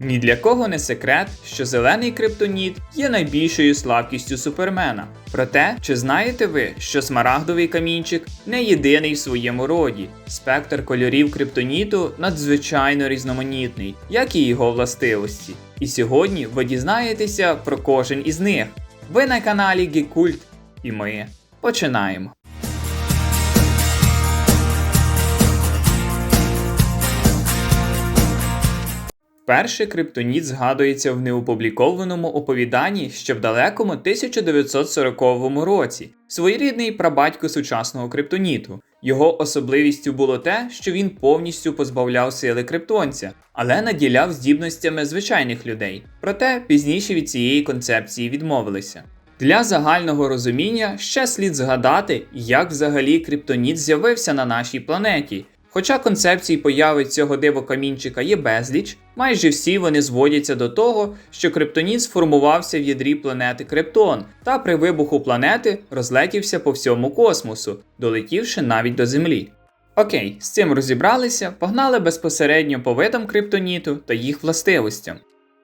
Ні для кого не секрет, що зелений криптоніт є найбільшою слабкістю супермена. Проте, чи знаєте ви, що смарагдовий камінчик не єдиний в своєму роді? Спектр кольорів криптоніту надзвичайно різноманітний, як і його властивості. І сьогодні ви дізнаєтеся про кожен із них. Ви на каналі Гікульт, і ми починаємо. Перший криптоніт згадується в неопублікованому оповіданні ще в далекому 1940 році. Своєрідний прабатько сучасного криптоніту. Його особливістю було те, що він повністю позбавляв сили криптонця, але наділяв здібностями звичайних людей. Проте пізніше від цієї концепції відмовилися. Для загального розуміння ще слід згадати, як взагалі криптоніт з'явився на нашій планеті. Хоча концепцій появи цього дивокамінчика є безліч, майже всі вони зводяться до того, що криптоніт сформувався в ядрі планети Криптон та при вибуху планети розлетівся по всьому космосу, долетівши навіть до Землі. Окей, з цим розібралися, погнали безпосередньо по видам криптоніту та їх властивостям.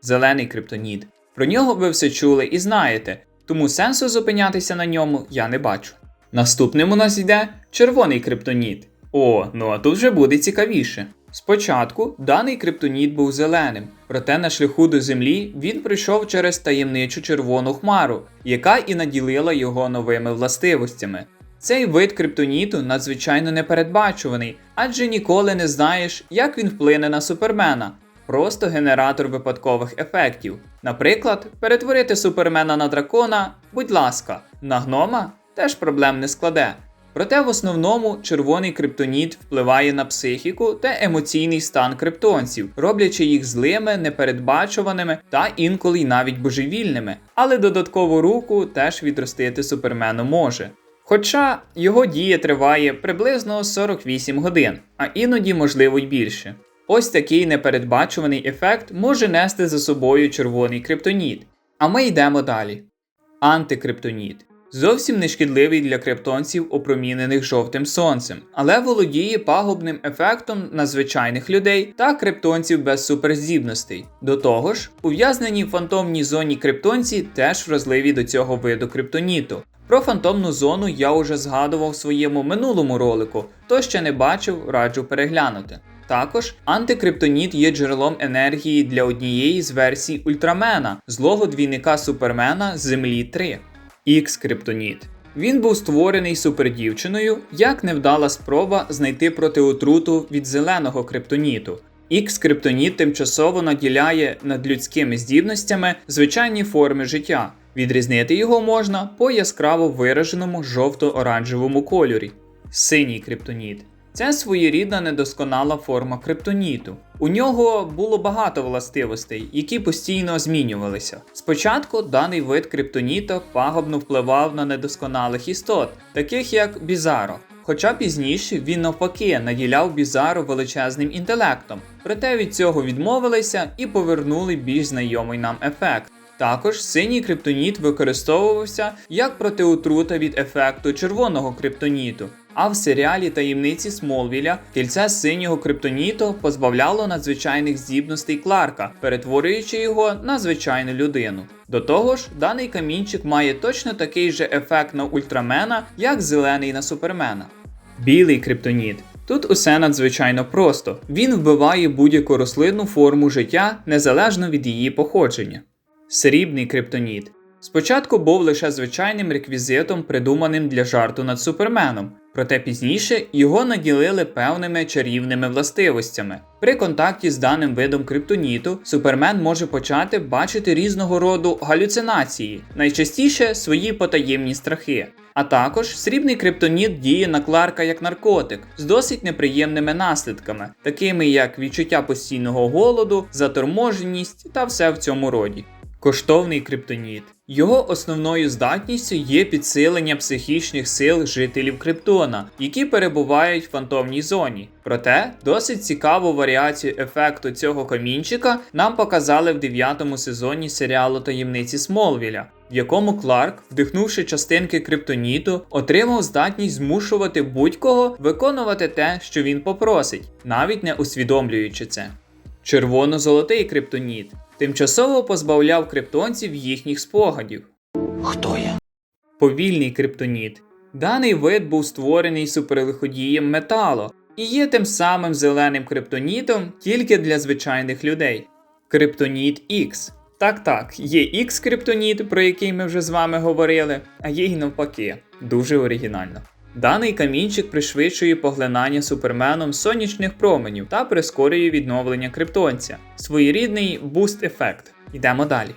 Зелений криптоніт. Про нього ви все чули і знаєте, тому сенсу зупинятися на ньому я не бачу. Наступним у нас йде червоний криптоніт. О, ну а тут вже буде цікавіше. Спочатку даний криптоніт був зеленим, проте на шляху до землі він прийшов через таємничу червону хмару, яка і наділила його новими властивостями. Цей вид криптоніту надзвичайно непередбачуваний, адже ніколи не знаєш, як він вплине на супермена. Просто генератор випадкових ефектів. Наприклад, перетворити супермена на дракона, будь ласка, на гнома теж проблем не складе. Проте в основному червоний криптоніт впливає на психіку та емоційний стан криптонців, роблячи їх злими, непередбачуваними та інколи й навіть божевільними, але додаткову руку теж відростити супермену може. Хоча його дія триває приблизно 48 годин, а іноді можливо й більше. Ось такий непередбачуваний ефект може нести за собою червоний криптоніт. А ми йдемо далі. Антикриптоніт зовсім не шкідливий для криптонців, опромінених жовтим сонцем, але володіє пагубним ефектом на звичайних людей та криптонців без суперздібностей. До того ж, ув'язнені в фантомній зоні криптонці теж вразливі до цього виду криптоніту. Про фантомну зону я уже згадував в своєму минулому ролику, хто ще не бачив, раджу переглянути. Також антикриптоніт є джерелом енергії для однієї з версій Ультрамена, злого двійника Супермена Землі 3. Ікс-криптоніт. Він був створений супердівчиною як невдала спроба знайти протиотруту від зеленого криптоніту. Ікс-криптоніт тимчасово наділяє над людськими здібностями звичайні форми життя. Відрізнити його можна по яскраво вираженому жовто-оранжевому кольорі. Синій криптоніт. Це своєрідна недосконала форма криптоніту. У нього було багато властивостей, які постійно змінювалися. Спочатку даний вид криптоніта пагубно впливав на недосконалих істот, таких як Бізаро. Хоча пізніше він навпаки наділяв Бізаро величезним інтелектом, проте від цього відмовилися і повернули більш знайомий нам ефект. Також синій криптоніт використовувався як протиотрута від ефекту червоного криптоніту. А в серіалі таємниці Смолвіля кільце синього криптоніту позбавляло надзвичайних здібностей Кларка, перетворюючи його на звичайну людину. До того ж, даний камінчик має точно такий же ефект на ультрамена, як зелений на супермена. Білий криптоніт. Тут усе надзвичайно просто. Він вбиває будь-яку рослинну форму життя незалежно від її походження. Срібний криптоніт. Спочатку був лише звичайним реквізитом, придуманим для жарту над суперменом, проте пізніше його наділили певними чарівними властивостями. При контакті з даним видом криптоніту супермен може почати бачити різного роду галюцинації, найчастіше свої потаємні страхи. А також срібний криптоніт діє на Кларка як наркотик з досить неприємними наслідками, такими як відчуття постійного голоду, заторможеність та все в цьому роді. Коштовний криптоніт. Його основною здатністю є підсилення психічних сил жителів Криптона, які перебувають в фантомній зоні. Проте досить цікаву варіацію ефекту цього камінчика нам показали в дев'ятому сезоні серіалу таємниці Смолвіля, в якому Кларк, вдихнувши частинки криптоніту, отримав здатність змушувати будь-кого виконувати те, що він попросить, навіть не усвідомлюючи це. Червоно-золотий криптоніт тимчасово позбавляв криптонців їхніх спогадів. Хто я? Повільний криптоніт. Даний вид був створений суперлиходієм металу і є тим самим зеленим криптонітом тільки для звичайних людей. Криптоніт X. Так, так, є X криптоніт, про який ми вже з вами говорили, а є й навпаки. Дуже оригінально. Даний камінчик пришвидшує поглинання суперменом сонячних променів та прискорює відновлення криптонця. Своєрідний буст-ефект. Йдемо далі.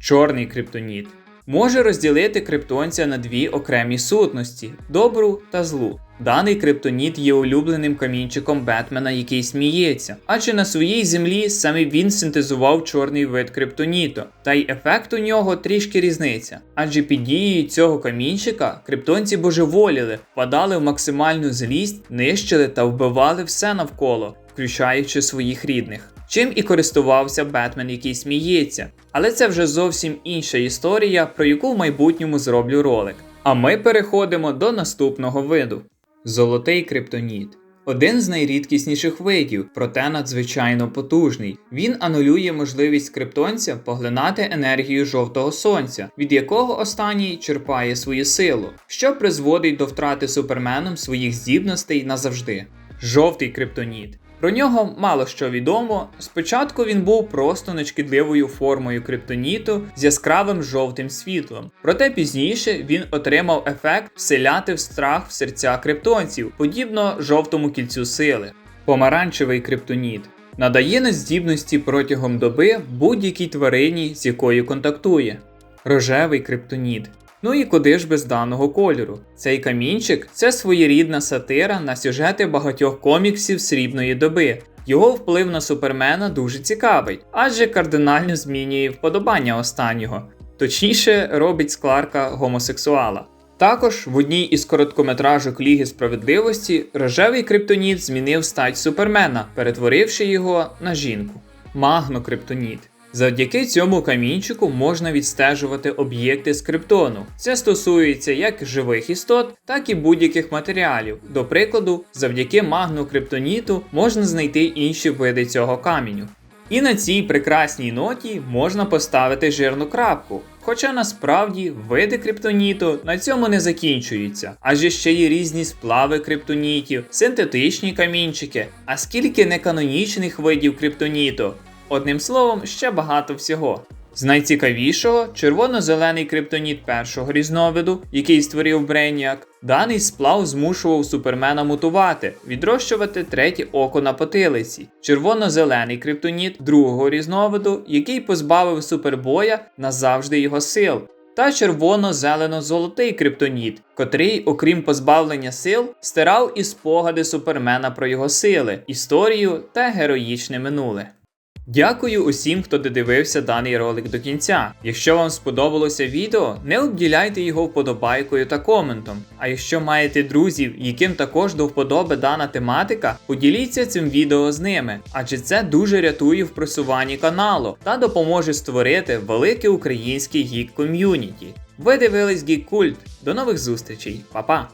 Чорний криптоніт може розділити криптонця на дві окремі сутності добру та злу. Даний криптоніт є улюбленим камінчиком Бетмена, який сміється, адже на своїй землі саме він синтезував чорний вид криптоніту, та й ефект у нього трішки різниця. Адже під дією цього камінчика криптонці божеволіли, впадали в максимальну злість, нищили та вбивали все навколо, включаючи своїх рідних. Чим і користувався Бетмен, який сміється. Але це вже зовсім інша історія, про яку в майбутньому зроблю ролик. А ми переходимо до наступного виду: Золотий криптоніт. Один з найрідкісніших видів, проте надзвичайно потужний. Він анулює можливість криптонця поглинати енергію жовтого сонця, від якого останній черпає свою силу, що призводить до втрати суперменом своїх здібностей назавжди. Жовтий криптоніт. Про нього мало що відомо. Спочатку він був просто нешкідливою формою криптоніту з яскравим жовтим світлом. Проте пізніше він отримав ефект вселяти в страх в серця криптонців, подібно жовтому кільцю сили. Помаранчевий криптоніт надає нездібності протягом доби будь-якій тварині, з якою контактує. Рожевий криптоніт Ну і куди ж без даного кольору? Цей камінчик це своєрідна сатира на сюжети багатьох коміксів срібної доби. Його вплив на супермена дуже цікавий, адже кардинально змінює вподобання останнього, точніше робить з Кларка гомосексуала. Також в одній із короткометражок Ліги справедливості рожевий криптоніт змінив стать супермена, перетворивши його на жінку. Магнокриптоніт. Завдяки цьому камінчику можна відстежувати об'єкти з криптону. Це стосується як живих істот, так і будь-яких матеріалів. До прикладу, завдяки магну криптоніту можна знайти інші види цього каменю. І на цій прекрасній ноті можна поставити жирну крапку. Хоча насправді види криптоніту на цьому не закінчуються, адже ще є різні сплави криптонітів, синтетичні камінчики, а скільки неканонічних видів криптоніту. Одним словом, ще багато всього. З найцікавішого червоно-зелений криптоніт першого різновиду, який створив Брейніак, даний сплав змушував супермена мутувати, відрощувати третє око на потилиці, червоно-зелений криптоніт другого різновиду, який позбавив супербоя назавжди його сил. Та червоно-зелено-золотий криптоніт, котрий, окрім позбавлення сил, стирав і спогади супермена про його сили, історію та героїчне минуле. Дякую усім, хто додивився даний ролик до кінця. Якщо вам сподобалося відео, не обділяйте його вподобайкою та коментом. А якщо маєте друзів, яким також до вподоби дана тематика, поділіться цим відео з ними, адже це дуже рятує в просуванні каналу та допоможе створити велике українське гік ком'юніті. Ви дивились Гік Культ. До нових зустрічей, Па-па!